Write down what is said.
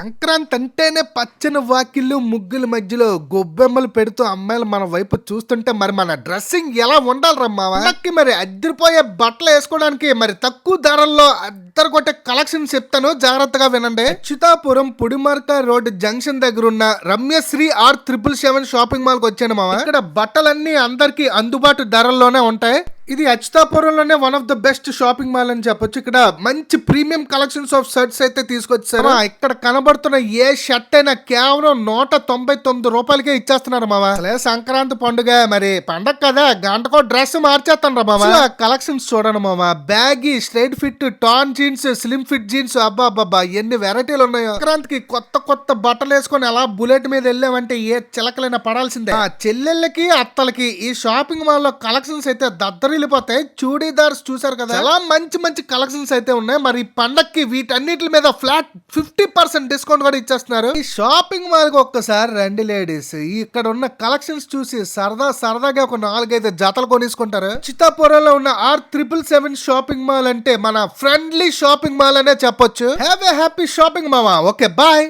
సంక్రాంతి అంటేనే పచ్చని వాకిళ్ళు ముగ్గుల మధ్యలో గొబ్బెమ్మలు పెడుతూ అమ్మాయిలు మన వైపు చూస్తుంటే మరి మన డ్రెస్సింగ్ ఎలా ఉండాలి మరి అద్దరిపోయే బట్టలు వేసుకోవడానికి మరి తక్కువ ధరల్లో అద్దరు కొట్టే కలెక్షన్ చెప్తాను. జాగ్రత్తగా వినండి. చితాపురం పుడిమార్క రోడ్ జంక్షన్ దగ్గర ఉన్న Ramyasri R triple seven shopping మాల్కి వచ్చాను మామ ఇక్కడ బట్టలన్నీ అందరికి అందుబాటు ధరల్లోనే ఉంటాయి. ఇది అచ్యుతాపురంలోనే one of the best shopping mall అని చెప్పొచ్చు. ఇక్కడ మంచి ప్రీమియం కలెక్షన్స్ ఆఫ్ షర్ట్స్ అయితే తీసుకొచ్చారు. ఇక్కడ కనబడుతున్న ఏ షర్ట్ అయినా కేవలం నూట తొంభై తొమ్మిది రూపాయలకే ఇచ్చేస్తున్నారు అసలే సంక్రాంతి పండుగ మరి పండగ కదా గంటకో డ్రెస్ మార్చేస్తాను రా మామ. కలెక్షన్స్ చూడండి మామ. Baggy straight fit tan jeans slim fit jeans అబ్బా అబ్బా ఎన్ని వెరైటీలు ఉన్నాయో. సంక్రాంతికి కొత్త కొత్త బట్టలు వేసుకొని అలా బుల్లెట్ మీద వెళ్ళామంటే ఏ చిలకలైనా పడాల్సిందే. ఆ చెల్లెళ్ళకి అత్తలకి ఈ షాపింగ్ మాల్లో కలెక్షన్స్ అయితే దద్దరిల్లిపోతాయి చూడీదార్స్ చూసారు కదా? చాలా మంచి మంచి కలెక్షన్స్ అయితే ఉన్నాయి. మరి పండక్కి వీటన్నిటి మీద ఫ్లాట్ ఫిఫ్టీ పర్సెంట్ డిస్కౌంట్ కూడా ఇచ్చేస్తున్నారు. ఈ షాపింగ్ మాల్కి ఒక్కసారి రండి లేడీస్. ఇక్కడ ఉన్న కలెక్షన్స్ చూసి సరదా సరదాగా ఒక నాలుగైదు జతలు కొనేసుకుంటారు. చిత్తాపురంలో ఉన్న R triple seven shopping mall అంటే మన ఫ్రెండ్లీ షాపింగ్ మాల్ అనే చెప్పొచ్చు. హ్యావ్ ఏ హ్యాపీ షాపింగ్ మామా. Okay bye.